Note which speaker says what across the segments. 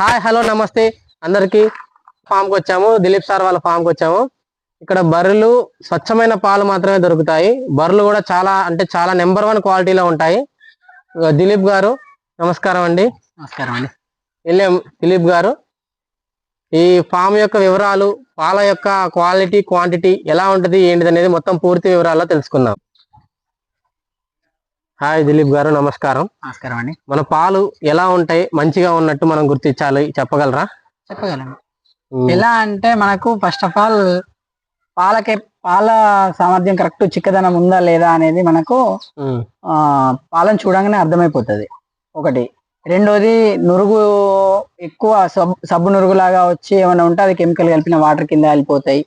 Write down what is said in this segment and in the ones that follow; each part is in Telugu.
Speaker 1: హాయ్ హలో నమస్తే. అందరికి ఫామ్కి వచ్చాము. దిలీప్ సార్ వాళ్ళ ఫామ్కి వచ్చాము. ఇక్కడ బర్రెలు స్వచ్ఛమైన పాలు మాత్రమే దొరుకుతాయి. బర్రెలు కూడా చాలా అంటే చాలా నెంబర్ వన్ క్వాలిటీలో ఉంటాయి. దిలీప్ గారు నమస్కారం అండి.
Speaker 2: నమస్కారం అండి.
Speaker 1: ఎల్ఎం దిలీప్ గారు. ఈ ఫామ్ యొక్క వివరాలు పాల యొక్క క్వాలిటీ క్వాంటిటీ ఎలా ఉంటది ఏంటిది అనేది మొత్తం పూర్తి వివరాల్లో తెలుసుకుందాం. హాయ్ దిలీప్ గారు నమస్కారం.
Speaker 2: నమస్కారం అండి
Speaker 1: మన పాలు ఎలా ఉంటాయి? మంచిగా ఉన్నట్టు మనం గుర్తించాలి. చెప్పగలరా?
Speaker 2: చెప్పగలను ఎలా అంటే మనకు ఫస్ట్ ఆఫ్ ఆల్ పాలకే పాల సామర్థ్యం కరెక్ట్ చిక్కదనం ఉందా లేదా అనేది మనకు ఆ పాలను చూడంగానే అర్థమైపోతుంది. ఒకటి. రెండోది నురుగు ఎక్కువ సబ్ సబ్బు నురుగు లాగా వచ్చి ఏమైనా ఉంటే అది కెమికల్ కలిపిన వాటర్ కింద వెళ్ళిపోతాయి.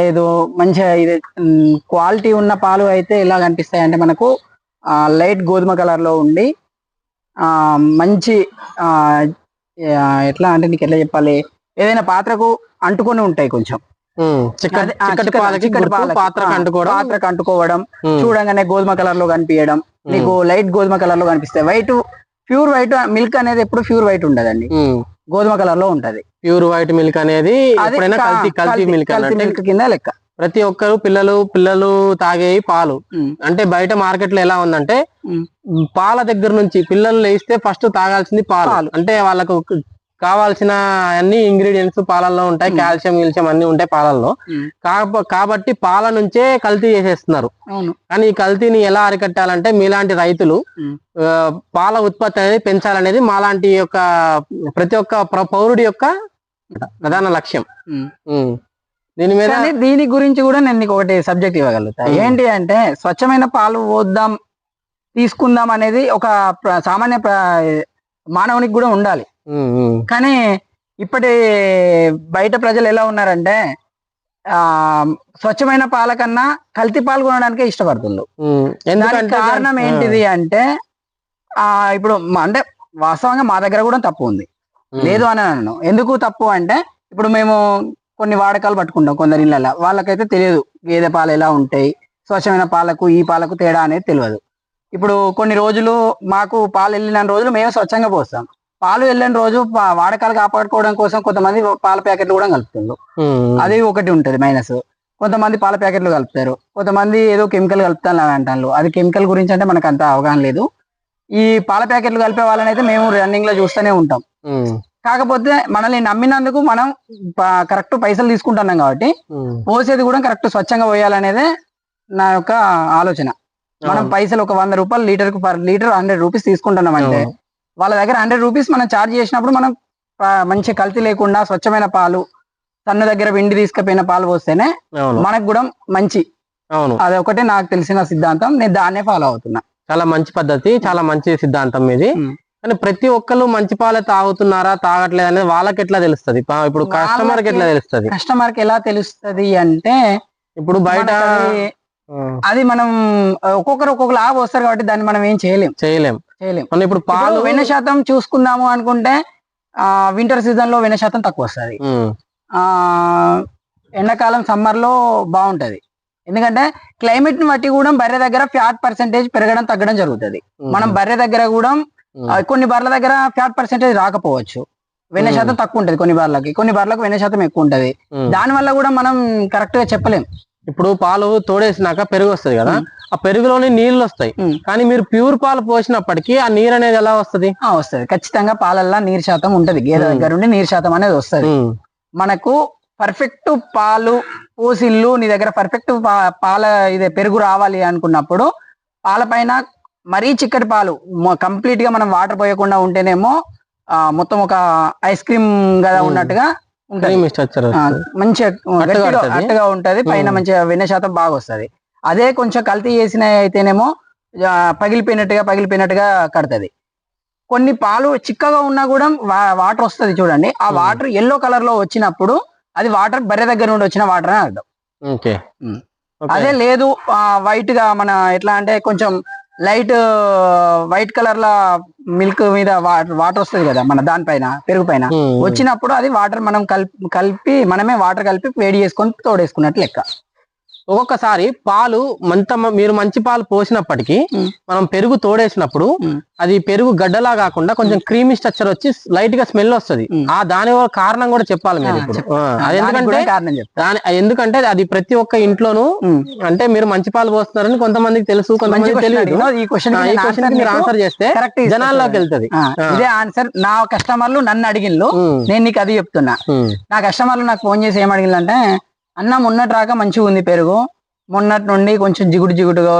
Speaker 2: లేదు మంచిగా ఇది క్వాలిటీ ఉన్న పాలు అయితే ఎలా కనిపిస్తాయి అంటే మనకు లైట్ గోధుమ కలర్లో ఉండి ఆ మంచి ఎట్లా అంటే నీకు ఎట్లా చెప్పాలి? ఏదైనా పాత్రకు అంటుకొని ఉంటాయి కొంచెం.
Speaker 1: పాత్రకు అంటుకోవడం.
Speaker 2: చూడంగానే గోధుమ కలర్లో కనిపించడం నీకు లైట్ గోధుమ కలర్లో కనిపిస్తాయి. వైట్ ప్యూర్ వైట్ మిల్క్ అనేది ఎప్పుడు ప్యూర్ వైట్ ఉండదండి. గోధుమ కలర్లో ఉంటది.
Speaker 1: ప్యూర్ వైట్ మిల్క్ అనేది
Speaker 2: అది
Speaker 1: ఎప్పుడైనా
Speaker 2: కా-
Speaker 1: కల్తీ కల్తీ మిల్క్
Speaker 2: కల్తీ
Speaker 1: అన్నట్టు.
Speaker 2: మిల్క్ కింద లెక్క.
Speaker 1: ప్రతి ఒక్కరు పిల్లలు పిల్లలు తాగే పాలు. అంటే బయట మార్కెట్లో ఎలా ఉందంటే. పాల దగ్గర నుంచి పిల్లలు లేస్తే ఫస్ట్ తాగాల్సింది పాలు. అంటే వాళ్ళకు కావాల్సిన అన్ని ఇంగ్రీడియంట్స్ పాలల్లో ఉంటాయి. కాల్షియం గిల్షియం అన్ని ఉంటాయి పాలల్లో. కాబట్టి పాల నుంచే కల్తీ చేసేస్తున్నారు. కానీ ఈ కల్తీని ఎలా అరికట్టాలంటే మీలాంటి రైతులు పాల ఉత్పత్తి అనేది పెంచాలనేది మాలాంటి యొక్క ప్రతి ఒక్క ప్ర- పౌరుడి యొక్క ప్రధాన లక్ష్యం. దీని మీద
Speaker 2: దీని గురించి కూడా నేను నీకు ఒకటి సబ్జెక్ట్ ఇవ్వగలుగుతా. ఏంటి అంటే స్వచ్ఛమైన పాలు పోద్దాం తీసుకుందాం అనేది ఒక సామాన్య మానవునికి కూడా ఉండాలి. కానీ ఇప్పటి బయట ప్రజలు ఎలా ఉన్నారంటే ఆ స్వచ్ఛమైన పాల కన్నా కల్తీ పాలు కొనడానికే ఇష్టపడుతుండ్రు. కారణం ఏంటిది అంటే ఆ ఇప్పుడు అంటే వాస్తవంగా మా దగ్గర కూడా తప్పు ఉంది. లేదు అని అన్నాను ఎందుకు తప్పు అంటే ఇప్పుడు మేము కొన్ని వాడకాలు పట్టుకుంటాం కొందరి ఇళ్ళ వాళ్ళకైతే తెలియదు గేదె పాలు ఎలా ఉంటాయి స్వచ్ఛమైన పాలకు ఈ పాలకు తేడా అనేది తెలియదు. ఇప్పుడు కొన్ని రోజులు మాకు పాలు వెళ్ళిన రోజులు మేము స్వచ్ఛంగా పోస్తాం. పాలు వెళ్ళిన రోజు వాడకాలు కాపాడుకోవడం కోసం కొంతమంది పాల ప్యాకెట్లు కూడా కలుపుతుండ్రు. అది ఒకటి ఉంటది మైనస్. కొంతమంది పాల ప్యాకెట్లు కలుపుతారు కొంతమంది ఏదో కెమికల్ కలుపుతాను అని అంటారు. అది కెమికల్ గురించి అంటే మనకు అంత అవగాహన లేదు. ఈ పాల ప్యాకెట్లు కలిపే వాళ్ళని అయితే మేము రన్నింగ్లో చూస్తూనే ఉంటాం. కాకపోతే మనల్ని నమ్మినందుకు మనం కరెక్ట్ పైసలు తీసుకుంటున్నాం కాబట్టి. పోసేది కూడా కరెక్ట్ స్వచ్ఛంగా పోయాలనేదే నా యొక్క ఆలోచన మనం. పైసలు ఒక వంద రూపాయలు లీటర్కు పర్ లీటర్ హండ్రెడ్ రూపీస్ తీసుకుంటున్నాం అంటే. వాళ్ళ దగ్గర హండ్రెడ్ రూపీస్ మనం చార్జ్ చేసినప్పుడు మనం మంచి కల్తీ లేకుండా స్వచ్ఛమైన పాలు తన దగ్గర వెండి తీసుకుపోయిన పాలు పోస్తేనే మనకు కూడా మంచి అది ఒకటే నాకు తెలిసిన సిద్ధాంతం నేను దాన్నే ఫాలో అవుతున్నా
Speaker 1: చాలా మంచి పద్ధతి చాలా మంచి సిద్ధాంతం ఇది. కానీ ప్రతి ఒక్కరు మంచి పాలే తాగుతున్నారా తాగట్లేదు అనేది వాళ్ళకి ఎట్లా తెలుస్తది? ఇప్పుడు
Speaker 2: కస్టమర్కి
Speaker 1: ఎట్లా తెలుస్తది?
Speaker 2: కస్టమర్కి ఎలా తెలుస్తది అంటే
Speaker 1: ఇప్పుడు బయట
Speaker 2: అది మనం ఒక్కొక్కరు ఒక్కొక్క లాభ వస్తారు కాబట్టి దాన్ని మనం ఏం చేయలేం.
Speaker 1: చేయలేం.
Speaker 2: చేయలేం.
Speaker 1: మనం ఇప్పుడు పాలు
Speaker 2: వెన్న శాతం చూసుకుందాము అనుకుంటే ఆ వింటర్ సీజన్లో వెన్న శాతం తక్కువ వస్తుంది. ఆ ఎండాకాలం సమ్మర్లో బాగుంటది. ఎందుకంటే క్లైమేట్ని బట్టి కూడా బర్రె దగ్గర ఫ్యాట్ పర్సెంటేజ్ పెరగడం తగ్గడం జరుగుతుంది. మనం బర్రె దగ్గర కూడా కొన్ని బర్రెల దగ్గర ఫ్యాట్ పర్సెంటేజ్ రాకపోవచ్చు. వెన్న. శాతం తక్కువ ఉంటది కొన్ని బర్రెలకి కొన్ని బర్రెలకు వెన్న శాతం ఎక్కువ ఉంటది. దాని వల్ల కూడా మనం కరెక్ట్గా చెప్పలేం.
Speaker 1: ఇప్పుడు పాలు తోడేసినాక పెరుగు వస్తది కదా. ఆ పెరుగులోని నీళ్ళు వస్తాయి. కానీ మీరు ప్యూర్ పాలు పోసినప్పటికీ ఆ నీరు అనేది ఎలా వస్తది?
Speaker 2: వస్తది. ఖచ్చితంగా పాలల్లో నీరు శాతం ఉంటది. గేదె. దగ్గర నుండి నీరు శాతం అనేది వస్తది. మనకు పర్ఫెక్ట్ పాలు పూసిల్లు నీ దగ్గర పర్ఫెక్ట్ పాల ఇదే పెరుగు రావాలి అనుకున్నప్పుడు పాల పైన మరీ చిక్కటి పాలు కంప్లీట్గా మనం వాటర్ పోయకుండా ఉంటేనేమో మొత్తం ఒక ఐస్ క్రీమ్ కదా. ఉన్నట్టుగా ఉంటది మంచిగా. అట్టగా ఉంటది పైన. మంచిగా వెన్న శాతం బాగా వస్తది అదే కొంచెం కల్తీ చేసిన అయితేనేమో పగిలిపోయినట్టుగా పగిలిపోయినట్టుగా కడతది కొన్ని పాలు చిక్కగా ఉన్నా కూడా వాటర్ వస్తది చూడండి ఆ. వాటర్ ఎల్లో కలర్లో వచ్చినప్పుడు అది వాటర్ బర్రె దగ్గర నుండి వచ్చిన వాటర్ అని అర్థం. అదే లేదు వైట్గా మన ఎట్లా అంటే కొంచెం లైట్ వైట్ కలర్ లా మిల్క్ మీద వాటర్ వస్తుంది కదా మన దానిపైన పెరుగు పైన. వచ్చినప్పుడు అది వాటర్ మనం కలిపి కలిపి మనమే వాటర్ కలిపి వేడి చేసుకొని తోడేసుకున్నట్టు లెక్క
Speaker 1: ఒక్కొక్కసారి పాలు మంత మీరు మంచి పాలు పోసినప్పటికీ. మనం పెరుగు తోడేసినప్పుడు. అది పెరుగు గడ్డలా కాకుండా కొంచెం క్రీమీ స్ట్రక్చర్ వచ్చి లైట్గా స్మెల్ వస్తది. ఆ దాని కారణం కూడా చెప్పాలి మీరు అది ఎందుకంటే దాని ఎందుకంటే అది ప్రతి ఒక్క ఇంట్లోనూ. అంటే మీరు మంచి పాలు పోస్తున్నారని కొంతమందికి తెలుసు
Speaker 2: మంచి
Speaker 1: కొంతమందికి
Speaker 2: question
Speaker 1: తెలియదు
Speaker 2: అడిగినావు. ఈ క్వశ్చన్
Speaker 1: ఆ, ఈ క్వశ్చన్కి మీరు ఆన్సర్ చేస్తే జనాల్లోకి వెళ్తది.
Speaker 2: ఇదే ఆన్సర్ నా కస్టమర్లు నన్ను అడిగిన్లు నేను నీకు అది చెప్తున్నా నా కస్టమర్లు నాకు ఫోన్ చేసి ఏం అడిగిందంటే అన్న మొన్నటి రాక మంచిగా ఉంది పెరుగు. మొన్నటి నుండి కొంచెం జిగుడు జిగుడుగా.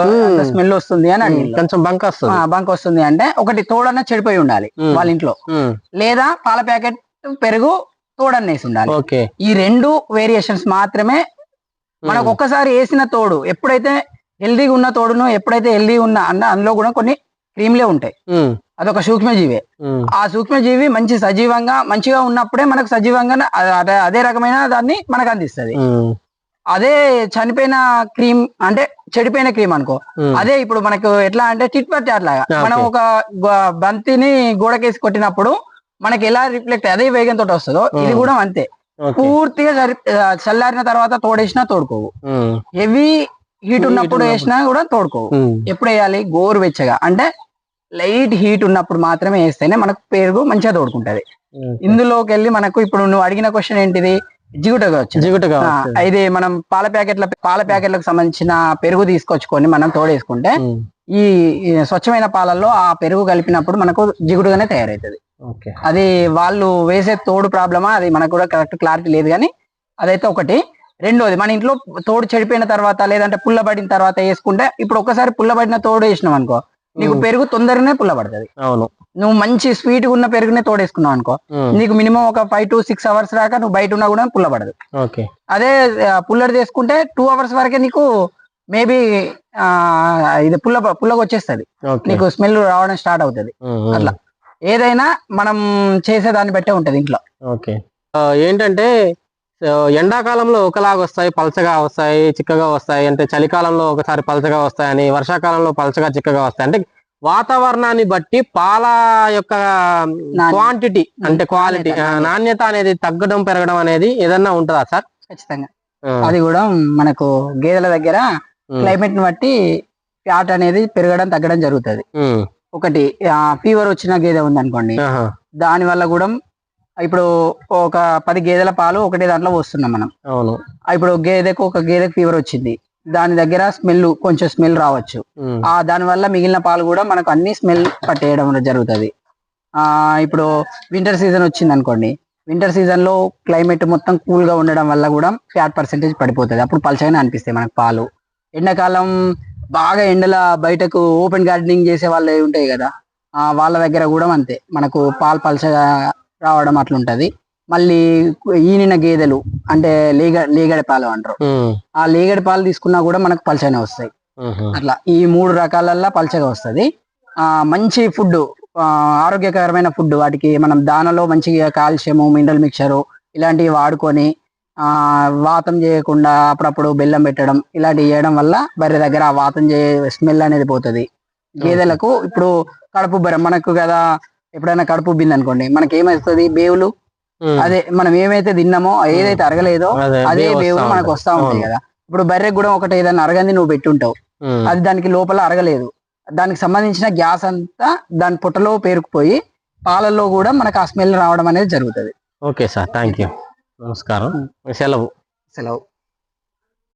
Speaker 2: స్మెల్ వస్తుంది అని అడిగింది
Speaker 1: కొంచెం బంక వస్తుంది.
Speaker 2: బంక్ వస్తుంది అంటే ఒకటి తోడన్న చెడిపోయి ఉండాలి. వాళ్ళ ఇంట్లో. లేదా పాల ప్యాకెట్ పెరుగు తోడన్నేసి ఉండాలి.
Speaker 1: ఓకే.
Speaker 2: ఈ రెండు వేరియేషన్స్ మాత్రమే మనకు ఒక్కసారి వేసిన తోడు ఎప్పుడైతే హెల్దీగా ఉన్న తోడును ఎప్పుడైతే హెల్దీ ఉన్న అన్న అందులో కూడా కొన్ని క్రీమ్లే ఉంటాయి. అదొక సూక్ష్మజీవే. ఆ సూక్ష్మజీవి మంచి సజీవంగా మంచిగా ఉన్నప్పుడే మనకు సజీవంగా అదే- రకమైన దాన్ని మనకు అందిస్తుంది. అదే చనిపోయిన క్రీమ్ అంటే చెడిపోయిన క్రీమ్ అనుకో. అదే ఇప్పుడు మనకు ఎట్లా అంటే చిట్ పట్ లాగా.
Speaker 1: Okay.
Speaker 2: మనం ఒక బంతిని గోడకేసి కొట్టినప్పుడు మనకి ఎలా రిఫ్లెక్ట్ అదే వేగంతో వస్తుందో ఇది. కూడా అంతే. పూర్తిగా చల్లారిన తర్వాత తోడేసినా తోడుకోవు. హెవీ హీట్ ఉన్నప్పుడు. వేసినా కూడా తోడుకోవు.
Speaker 1: ఉమ్,
Speaker 2: ఎప్పుడు వేయాలి? గోరువెచ్చగా అంటే లైట్ హీట్ ఉన్నప్పుడు మాత్రమే వేస్తేనే మనకు పెరుగు మంచిగా తోడుకుంటది. ఇందులోకి వెళ్ళి మనకు ఇప్పుడు నువ్వు అడిగిన క్వశ్చన్ ఏంటిది? జిగుటగా వచ్చింది.
Speaker 1: జిగుటుగా.
Speaker 2: ఇది మనం పాల ప్యాకెట్ల పాల ప్యాకెట్లకు సంబంధించిన పెరుగు తీసుకొచ్చుకొని మనం తోడేసుకుంటే
Speaker 1: ఉమ్,
Speaker 2: ఈ స్వచ్ఛమైన పాలల్లో ఆ పెరుగు కలిపినప్పుడు మనకు జిగుడుగానే తయారవుతుంది అది వాళ్ళు వేసే తోడు ప్రాబ్లమా? అది మనకు కూడా కరెక్ట్ క్లారిటీ లేదు కానీ అదైతే ఒకటి. రెండోది మన ఇంట్లో తోడు చెడిపోయిన తర్వాత లేదంటే పుల్లబడిన తర్వాత వేసుకుంటే ఇప్పుడు ఒక్కసారి పుల్లబడిన తోడు వేసినాం అనుకో నీకు పెరుగు తొందరగానే పుల్లబడుతుంది.
Speaker 1: అవును.
Speaker 2: నువ్వు మంచి స్వీట్ ఉన్న పెరుగునే తోడేసుకున్నావు అనుకో నీకు మినిమం ఒక ఫైవ్ టు సిక్స్ అవర్స్ దాకా నువ్వు బయట ఉన్నా కూడా పుల్లబడదు.
Speaker 1: ఓకే.
Speaker 2: అదే పుల్లడి చేసుకుంటే టూ అవర్స్ వరకే నీకు మేబీ ఇది పుల్ల పుల్లగా వచ్చేస్తుంది. నీకు స్మెల్ రావడం స్టార్ట్ అవుతుంది. అట్లా. ఏదైనా మనం చేసే దాన్ని బట్టే ఉంటది ఇంట్లో.
Speaker 1: ఓకే. ఏంటంటే ఎండాకాలంలో ఒకలాగా వస్తాయి పలచగా వస్తాయి చిక్కగా వస్తాయి. అంటే చలికాలంలో ఒకసారి పలచగా వస్తాయని వర్షాకాలంలో పలచగా చిక్కగా వస్తాయి. అంటే వాతావరణాన్ని బట్టి పాల యొక్క. క్వాంటిటీ అంటే క్వాలిటీ
Speaker 2: నాణ్యత,
Speaker 1: అనేది తగ్గడం పెరగడం అనేది ఏదన్నా ఉంటుందా సార్?
Speaker 2: ఖచ్చితంగా. అది కూడా మనకు గేదెల దగ్గర క్లైమేట్ని బట్టి ఫ్యాట్ అనేది పెరగడం తగ్గడం జరుగుతుంది. ఒకటి ఫీవర్ వచ్చిన గేదె ఉంది అనుకోండి దాని వల్ల కూడా ఇప్పుడు ఒక పది గేదెల పాలు ఒకటే దాంట్లో పోస్తున్నాం మనం.
Speaker 1: అవును.
Speaker 2: ఇప్పుడు గేదెకు ఒక గేదెకు ఫీవర్ వచ్చింది. దాని దగ్గర స్మెల్ కొంచెం స్మెల్ రావచ్చు. ఆ దాని వల్ల మిగిలిన పాలు కూడా మనకు అన్ని స్మెల్ పట్టేయడం జరుగుతుంది. ఆ ఇప్పుడు వింటర్ సీజన్ వచ్చింది అనుకోండి. వింటర్ సీజన్లో క్లైమేట్ మొత్తం కూల్గా ఉండడం వల్ల కూడా ఫ్యాట్ పర్సెంటేజ్ పడిపోతుంది. అప్పుడు పలచగానే అనిపిస్తాయి మనకు పాలు. ఎండాకాలం బాగా ఎండల బయటకు ఓపెన్ గార్డెనింగ్ చేసే వాళ్ళు ఉంటాయి కదా. ఆ వాళ్ళ దగ్గర కూడా అంతే. మనకు పాలు పలచగా రావడం అట్లుంటది. మళ్ళీ ఈనిన గేదెలు అంటే లేగ లేగడి పాలు అంటారు. ఆ లేగడి పాలు తీసుకున్నా కూడా మనకు పలచగానే వస్తాయి. అట్లా ఈ మూడు రకాలల్లో పలచగా వస్తుంది. ఆ మంచి ఫుడ్ ఆరోగ్యకరమైన ఫుడ్ వాటికి మనం దానలో మంచిగా కాల్షియము మినరల్ మిక్చరు ఇలాంటివి వాడుకొని ఆ వాతం చేయకుండా అప్పుడప్పుడు బెల్లం పెట్టడం ఇలాంటివి చేయడం వల్ల బర్రె దగ్గర ఆ వాతం చే స్మెల్ అనేది పోతుంది. గేదెలకు ఇప్పుడు కడుపు బర్రె మనకు కదా ఎప్పుడైనా కడుపు ఉబ్బింది అనుకోండి మనకి ఏమవుతుంది? బేవులు. అదే మనం ఏమైతే తిన్నామో ఏదైతే అరగలేదో
Speaker 1: అదే
Speaker 2: బేవులు మనకు. వస్తా ఉంటాయి. కదా. ఇప్పుడు బర్రెకు కూడా ఒకటి ఏదైనా అరగంది నువ్వు పెట్టుంటావు. అది దానికి లోపల అరగలేదు. దానికి సంబంధించిన గ్యాస్ అంతా దాని పుట్టలో పేరుకుపోయి పాలల్లో కూడా మనకు ఆ స్మెల్ రావడం అనేది జరుగుతుంది.
Speaker 1: ఓకే సార్ థ్యాంక్ యూ నమస్కారం సెలవు.
Speaker 2: సెలవు.